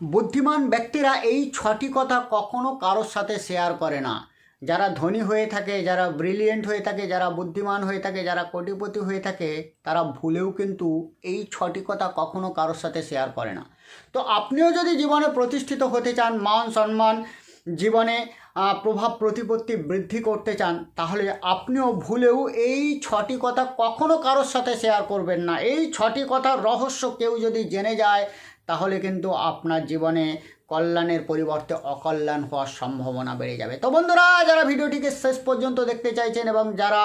বুদ্ধিমান ব্যক্তিরা এই ছটি কথা কখনো কারোর সাথে শেয়ার করে না। যারা ধনী হয়ে থাকে, যারা ব্রিলিয়েন্ট হয়ে থাকে, যারা বুদ্ধিমান হয়ে থাকে, যারা কোটিপতি হয়ে থাকে, তারা ভুলেও কিন্তু এই ছটি কথা কখনো কারোর সাথে শেয়ার করে না। তো আপনিও যদি জীবনে প্রতিষ্ঠিত হতে চান, মান সম্মান, জীবনে প্রভাব প্রতিপত্তি বৃদ্ধি করতে চান, তাহলে আপনিও ভুলেও এই ছটি কথা কখনো কারোর সাথে শেয়ার করবেন না। এই ছটি কথার রহস্য কেউ যদি জেনে যায় তাহলে কিন্তু আপনার জীবনে কল্যাণের পরিবর্তে অকল্যাণ হওয়ার সম্ভাবনা বেড়ে যাবে। তো বন্ধুরা, যারা ভিডিওটিকে শেষ পর্যন্ত দেখতে চাইছেন এবং যারা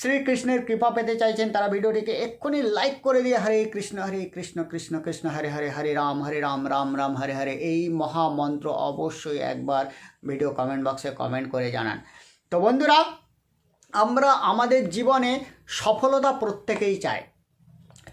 শ্রীকৃষ্ণের কৃপা পেতে চাইছেন, তারা ভিডিওটিকে এক্ষুনি লাইক করে দিয়ে হরে কৃষ্ণ হরে কৃষ্ণ কৃষ্ণ কৃষ্ণ, হরে হরে হরে রাম হরে রাম রাম রাম, হরে হরে এই মহামন্ত্র অবশ্যই একবার ভিডিও কমেন্ট বক্সে কমেন্ট করে জানান। তো বন্ধুরা, আমরা আমাদের জীবনে সফলতা প্রত্যেকেই চাই।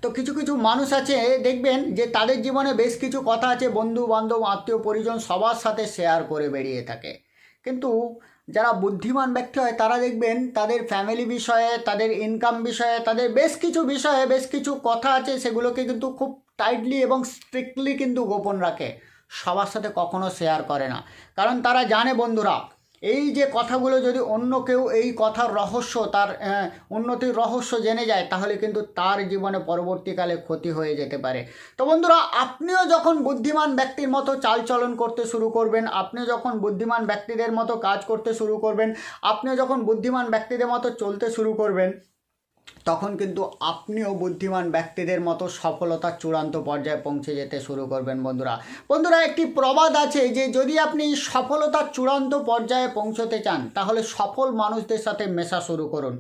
তো কিছু কিছু মানুষ আছে, দেখবেন যে তাদের জীবনে বেশ কিছু কথা আছে, বন্ধু বান্ধব, আত্মীয় পরিজন সবার সাথে শেয়ার করে বেরিয়ে থাকে। কিন্তু যারা বুদ্ধিমান ব্যক্তি হয়, তারা দেখবেন তাদের ফ্যামিলি বিষয়ে, তাদের ইনকাম বিষয়ে, তাদের বেশ কিছু বিষয়ে বেশ কিছু কথা আছে, সেগুলোকে কিন্তু খুব টাইটলি এবং স্ট্রিক্টলি কিন্তু গোপন রাখে। সবার সাথে কখনো শেয়ার করে না। কারণ তারা জানে বন্ধুরা এই যে কথাগুলো যদি অন্য কেউ এই কথার রহস্য তার উন্নতির রহস্য জেনে যায়, তাহলে কিন্তু তার জীবনে পরবর্তীকালে ক্ষতি হয়ে যেতে পারে। তো বন্ধুরা, আপনিও যখন বুদ্ধিমান ব্যক্তির মতো চালচলন করতে শুরু করবেন, আপনিও যখন বুদ্ধিমান ব্যক্তিদের মতো কাজ করতে শুরু করবেন, আপনিও যখন বুদ্ধিমান ব্যক্তিদের মতো চলতে শুরু করবেন তখন কিন্তু আপনিও বুদ্ধিমান ব্যক্তিদের মতো সফলতার চূড়ান্ত পর্যায়ে পৌঁছে যেতে শুরু করবেন বন্ধুরা। বন্ধুরা, একটি প্রবাদ আছে যে যদি আপনি সফলতার চূড়ান্ত পর্যায়ে পৌঁছতে চান, তাহলে সফল মানুষদের সাথে মেশা শুরু করুন।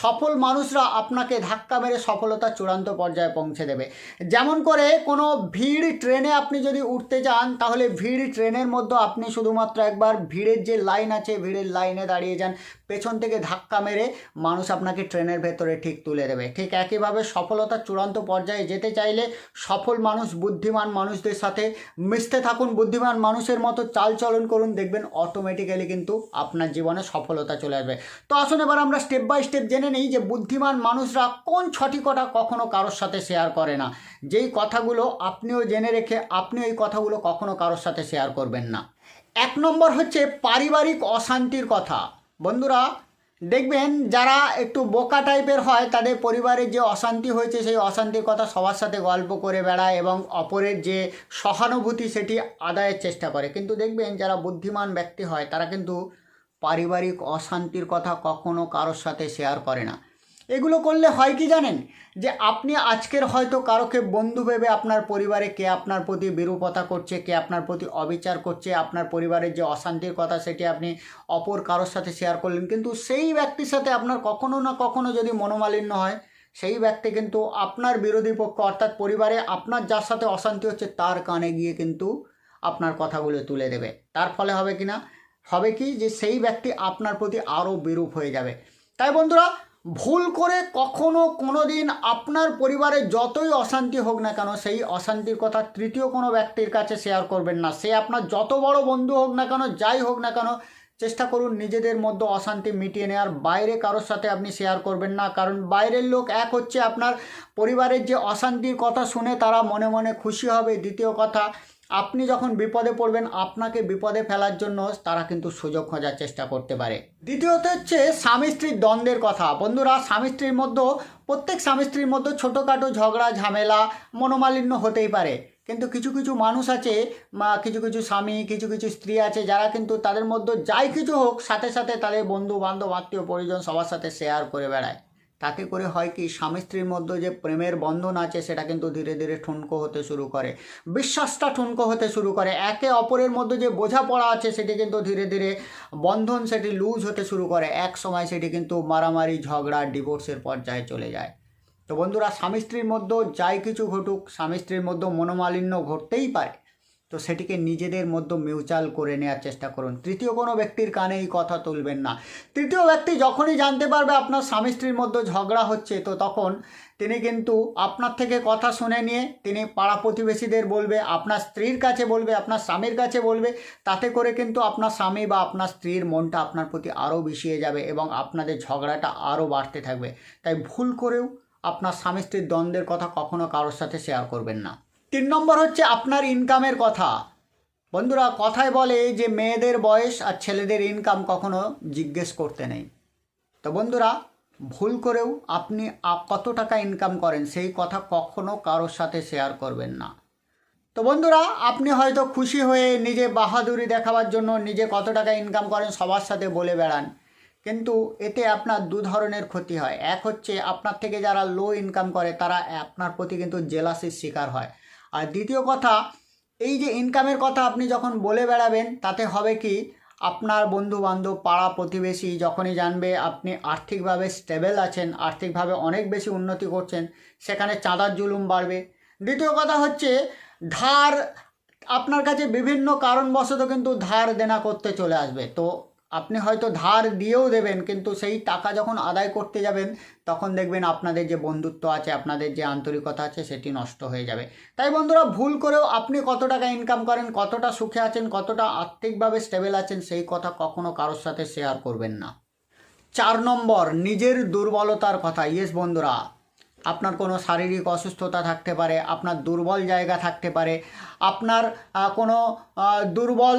সফল মানুষরা আপনাকে ধাক্কা মেরে সফলতার চূড়ান্ত পর্যায়ে পৌঁছে দেবে। যেমন করে কোনো ভিড় ট্রেনে আপনি যদি উঠতে চান তাহলে ভিড় ট্রেনের মধ্যে আপনি শুধুমাত্র একবার ভিড়ের যে লাইন আছে, ভিড়ের লাইনে দাঁড়িয়ে যান। পেছন থেকে ধাক্কা মেরে মানুষ আপনাকে ট্রেনের ভেতরে ঠিক তুলে দেবে। ঠিক একইভাবে সফলতার চূড়ান্ত পর্যায়ে যেতে চাইলে সফল মানুষ, বুদ্ধিমান মানুষদের সাথে মিশতে থাকুন। বুদ্ধিমান মানুষের মতো চালচলন করুন। দেখবেন অটোমেটিক্যালি কিন্তু আপনার জীবনে সফলতা চলে আসবে। তো আসুন এবার আমরা স্টেপ বাই স্টেপ জেনে নিই যে বুদ্ধিমান মানুষরা কোন ছটি কথা কখনো কারোর সাথে শেয়ার করে না। যেই কথাগুলো আপনিও জেনে রেখে আপনি এই কথাগুলো কখনো কারোর সাথে শেয়ার করবেন না। এক নম্বর হচ্ছে পারিবারিক অশান্তির কথা। বন্ধুরা দেখবেন যারা একটু বোকা টাইপের হয়, তাদের পরিবারের যে অশান্তি হয়েছে, সেই অশান্তির কথা সবার সাথে গল্প করে বেড়ায় এবং অপরের যে সহানুভূতি, সেটি আদায়ের চেষ্টা করে। কিন্তু দেখবেন যারা বুদ্ধিমান ব্যক্তি হয়, তারা কিন্তু পারিবারিক অশান্তির কথা কখনো কারোর সাথে শেয়ার করে না। এগুলো করলে হয় কি জানেন? যে আপনি আজকের হয়তো কারোকে বন্ধু ভেবে আপনার পরিবারে কে আপনার প্রতি বিরূপতা করছে, কে আপনার প্রতি অবিচার করছে, আপনার পরিবারের যে অশান্তির কথা সেটি আপনি অপর কারোর সাথে শেয়ার করলেন, কিন্তু সেই ব্যক্তির সাথে আপনার কখনো না কখনো যদি মনোমালিন্য হয়, সেই ব্যক্তি কিন্তু আপনার বিরোধী পক্ষ অর্থাৎ পরিবারে আপনার যার সাথে অশান্তি হচ্ছে তার কানে গিয়ে কিন্তু আপনার কথাগুলো তুলে দেবে। তার ফলে হবে কি না? হবে কি যে সেই ব্যক্তি আপনার প্রতি আরও বিরূপ হয়ে যাবে। তাই বন্ধুরা ভুল করে কখনো কোনো দিন আপনার পরিবারে যতই অশান্তি হোক না কেন, সেই অশান্তির কথা তৃতীয় কোনো ব্যক্তির কাছে শেয়ার করবেন না। সে আপনার যত বড় বন্ধু হোক না কেন, যাই হোক না কেন, চেষ্টা করুন নিজেদের মধ্যে অশান্তি মিটিয়ে নেওয়ার। বাইরে কারোর সাথে আপনি শেয়ার করবেন না, কারণ বাইরের লোক এক হচ্ছে আপনার পরিবারের যে অশান্তির কথা শুনে তারা মনে মনে খুশি হবে। দ্বিতীয় কথা আপনি যখন বিপদে পড়বেন, আপনাকে বিপদে ফেলার জন্য তারা কিন্তু সুযোগ খোঁজার চেষ্টা করতে পারে। দ্বিতীয়ত হচ্ছে স্বামী স্ত্রীর দ্বন্দ্বের কথা। বন্ধুরা, স্বামী স্ত্রীর মধ্যে, প্রত্যেক স্বামী স্ত্রীর মধ্যে ছোটোখাটো ঝগড়া, ঝামেলা, মনোমালিন্য হতেই পারে। কিন্তু কিছু কিছু মানুষ আছে কিছু কিছু স্বামী, কিছু কিছু স্ত্রী আছে, যারা কিন্তু তাদের মধ্যে যাই কিছু হোক, সাথে সাথে তাদের বন্ধু বান্ধব আত্মীয় পরিজন সবার সাথে শেয়ার করে বেড়ায়। তাতে করে হয় কি, স্বামী স্ত্রীর মধ্যে যে প্রেমের বন্ধন আছে, সেটা কিন্তু ধীরে ধীরে ঠুনকো হতে শুরু করে। বিশ্বাসটা ঠুনকো হতে শুরু করে। একে অপরের মধ্যে যে বোঝাপড়া আছে, সেটি কিন্তু ধীরে ধীরে বন্ধন সেটি লুজ হতে শুরু করে। এক সময় সেটি কিন্তু মারামারি, ঝগড়া, ডিভোর্সের পর্যায়ে চলে যায়। তো বন্ধুরা, স্বামী স্ত্রীর মধ্যেও যাই কিছু ঘটুক, স্বামী স্ত্রীর মধ্যেও মনোমালিন্য ঘটতেই পারে। তো সেটিকে নিজেদের মধ্যে মিউচাল করে নেওয়ার চেষ্টা করুন। তৃতীয় কোনো ব্যক্তির কানে এই কথা তুলবেন না। তৃতীয় ব্যক্তি যখনই জানতে পারবে আপনার স্বামী স্ত্রীর মধ্যে ঝগড়া হচ্ছে, তো তখন তিনি কিন্তু আপনার থেকে কথা শুনে নিয়ে তিনি পাড়া প্রতিবেশীদের বলবে, আপনার স্ত্রীর কাছে বলবে, আপনার স্বামীর কাছে বলবে। তাতে করে কিন্তু আপনার স্বামী বা আপনার স্ত্রীর মনটা আপনার প্রতি আরও বিষিয়ে যাবে এবং আপনাদের ঝগড়াটা আরও বাড়তে থাকবে। তাই ভুল করেও আপনার স্বামী স্ত্রীর দ্বন্দ্বের কথা কখনো কারোর সাথে শেয়ার করবেন না। তিন নম্বর হচ্ছে আপনার ইনকামের কথা। বন্ধুরা, কথায় বলে যে মেয়েদের বয়স আর ছেলেদের ইনকাম কখনো জিজ্ঞেস করতে নেই। তো বন্ধুরা, ভুল করেও আপনি কত টাকা ইনকাম করেন সেই কথা কখনো কারোর সাথে শেয়ার করবেন না। তো বন্ধুরা, আপনি হয়তো খুশি হয়ে নিজে বাহাদুরি দেখাবার জন্য নিজে কত টাকা ইনকাম করেন সবার সাথে বলে বেড়ান। কিন্তু এতে আপনার দু ধরনের ক্ষতি হয়। এক হচ্ছে আপনার থেকে যারা লো ইনকাম করে, তারা আপনার প্রতি কিন্তু জেলাসির শিকার হয়। আর দ্বিতীয় কথা, এই যে ইনকামের কথা আপনি যখন বলে বেড়াবেন, তাতে হবে কি, আপনার বন্ধু বান্ধব পাড়া প্রতিবেশী যখনই জানবে আপনি আর্থিকভাবে স্টেবল আছেন, আর্থিকভাবে অনেক বেশি উন্নতি করছেন, সেখানে চাঁদার জুলুম বাড়বে। দ্বিতীয় কথা হচ্ছে, ধার আপনার কাছে বিভিন্ন কারণবশত কিন্তু ধার দেনা করতে চলে আসবে। তো আপনি হয়তো ধার দিয়েও দেবেন, কিন্তু সেই টাকা যখন আদায় করতে যাবেন, তখন দেখবেন আপনাদের যে বন্ধুত্ব আছে, আপনাদের যে আন্তরিকতা আছে, সেটি নষ্ট হয়ে যাবে। তাই বন্ধুরা, ভুল করেও আপনি কত টাকা ইনকাম করেন, কতটা সুখে আছেন, কতটা আর্থিকভাবে স্টেবল আছেন, সেই কথা কখনো কারোর সাথে শেয়ার করবেন না। চার নম্বর, নিজের দুর্বলতার কথা। ইয়েস বন্ধুরা, আপনার কোনো শারীরিক অসুস্থতা থাকতে পারে, আপনার দুর্বল জায়গা থাকতে পারে, আপনার কোনো দুর্বল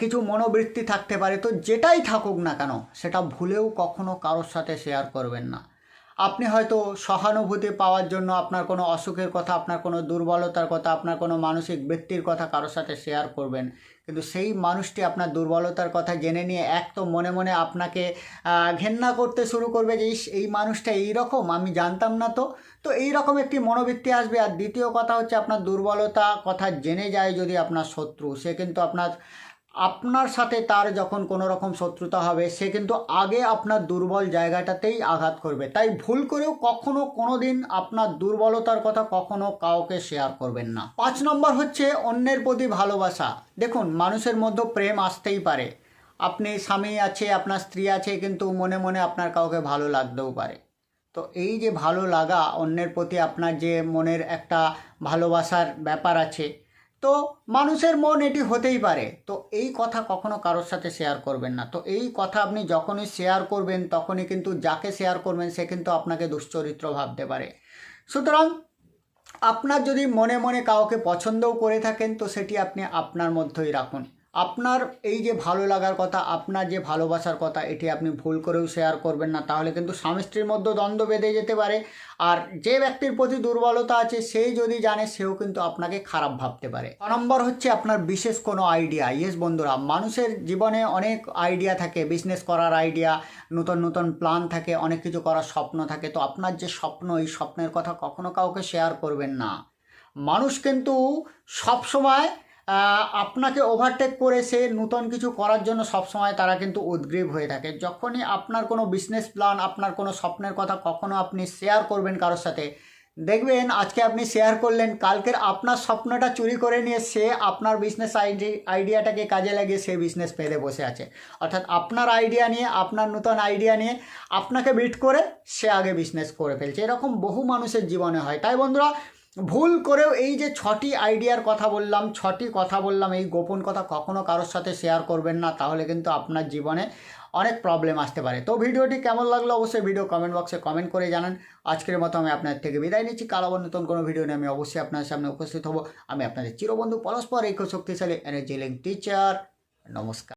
কিছু মনোবৃত্তি থাকতে পারে। তো যেটাই থাকুক না কেন, সেটা ভুলেও কখনো কারোর সাথে শেয়ার করবেন না। আপনি হয়তো সহানুভূতি পাওয়ার জন্য আপনার কোনো অসুখের কথা, আপনার কোনো দুর্বলতার কথা, আপনার কোনো মানসিক ব্যক্তির কথা কারোর সাথে শেয়ার করবেন। কিন্তু সেই মানুষটি আপনার দুর্বলতার কথা জেনে নিয়ে এক তো মনে মনে আপনাকে ঘেন্না করতে শুরু করবে যে, ইস, এই মানুষটা এই রকম আমি জানতাম না তো। তো এই রকম একটি মনোবৃত্তি আসবে। আর দ্বিতীয় কথা হচ্ছে, আপনার দুর্বলতা কথা জেনে যায় যদি আপনার শত্রু। সে কিন্তু আপনার আপনার সাথে তার যখন কোনো রকম শত্রুতা হবে, সে কিন্তু আগে আপনার দুর্বল জায়গাটাতেই আঘাত করবে। তাই ভুল করেও কখনো কোনো দিন আপনার দুর্বলতার কথা কখনো কাউকে শেয়ার করবেন না। পাঁচ নম্বর হচ্ছে অন্যের প্রতি ভালোবাসা। দেখুন, মানুষের মধ্যে প্রেম আসতেই পারে। আপনি স্বামী আছে, আপনার স্ত্রী আছে, কিন্তু মনে মনে আপনার কাউকে ভালো লাগতেও পারে। তো এই যে ভালো লাগা, অন্যের প্রতি আপনার যে মনের একটা ভালোবাসার ব্যাপার আছে তো মানুষের মন এটি হতেই পারে। তো এই কথা কখনো কারোর সাথে শেয়ার করবেন না। তো এই কথা আপনি যখনই শেয়ার করবেন, তখনই কিন্তু যাকে শেয়ার করবেন, সে কিন্তু আপনাকে দুশ্চরিত্র ভাবতে পারে। সুতরাং আপনার যদি মনে মনে কাউকে পছন্দও করে থাকেন, তো সেটি আপনি আপনার মধ্যেই রাখুন। আপনার এই যে ভালো লাগার কথা, আপনার যে ভালোবাসার কথা, এটি আপনি ভুল করেও শেয়ার করবেন না। তাহলে কিন্তু স্বামী স্ত্রীর মধ্যে দ্বন্দ্ব বেঁধে যেতে পারে। আর যে ব্যক্তির প্রতি দুর্বলতা আছে, সেই যদি জানে, সেও কিন্তু আপনাকে খারাপ ভাবতে পারে। ছ নম্বর হচ্ছে আপনার বিশেষ কোনো আইডিয়া ইয়েস বন্ধুরা, মানুষের জীবনে অনেক আইডিয়া থাকে। বিজনেস করার আইডিয়া নতুন নতুন প্ল্যান থাকে, অনেক কিছু করার স্বপ্ন থাকে। তো আপনার যে স্বপ্ন, এই স্বপ্নের কথা কখনো কাউকে শেয়ার করবেন না। মানুষ কিন্তু সবসময় আপনাকে ওভারটেক করে সে নতুন কিছু করার জন্য সবসময় তারা কিন্তু উদ্গ্রীব হয়ে থাকে। যখনই আপনার কোনো বিজনেস প্ল্যান আপনার কোনো স্বপ্নের কথা কখনো আপনি শেয়ার করবেন কারোর সাথে, দেখবেন আজকে আপনি শেয়ার করলেন, কালকের আপনার স্বপ্নটা চুরি করে নিয়ে সে আপনার বিজনেস আইডি আইডিয়াটাকে কাজে লাগিয়ে সে বিজনেস পেতে বসে আছে। অর্থাৎ আপনার আইডিয়া নিয়ে, আপনার নতুন আইডিয়া নিয়ে আপনাকে বিট করে সে আগে বিজনেস করে ফেলছে। এরকম বহু মানুষের জীবনে হয়। তাই বন্ধুরা ভুল করেও এই যে ছটি আইডিয়ার কথা বললাম, ছটি কথা বললাম, এই গোপন কথা কখনো কারোর সাথে শেয়ার করবেন না, তাহলে কিন্তু আপনার জীবনে অনেক প্রবলেম আসতে পারে। তো ভিডিওটি কেমন লাগল অবশ্যই ভিডিও কমেন্ট বক্সে কমেন্ট করে জানান। আজকের মতো আমি আপনার থেকে বিদায় নিচ্ছি। কাল আবার নতুন কোনো ভিডিও নিয়ে আমি অবশ্যই আপনার সামনে উপস্থিত হব। আমি আপনাদের চিরবন্ধু পরস্পর এই শক্তিশালী এনার্জি লিঙ্ক টিচার নমস্কার।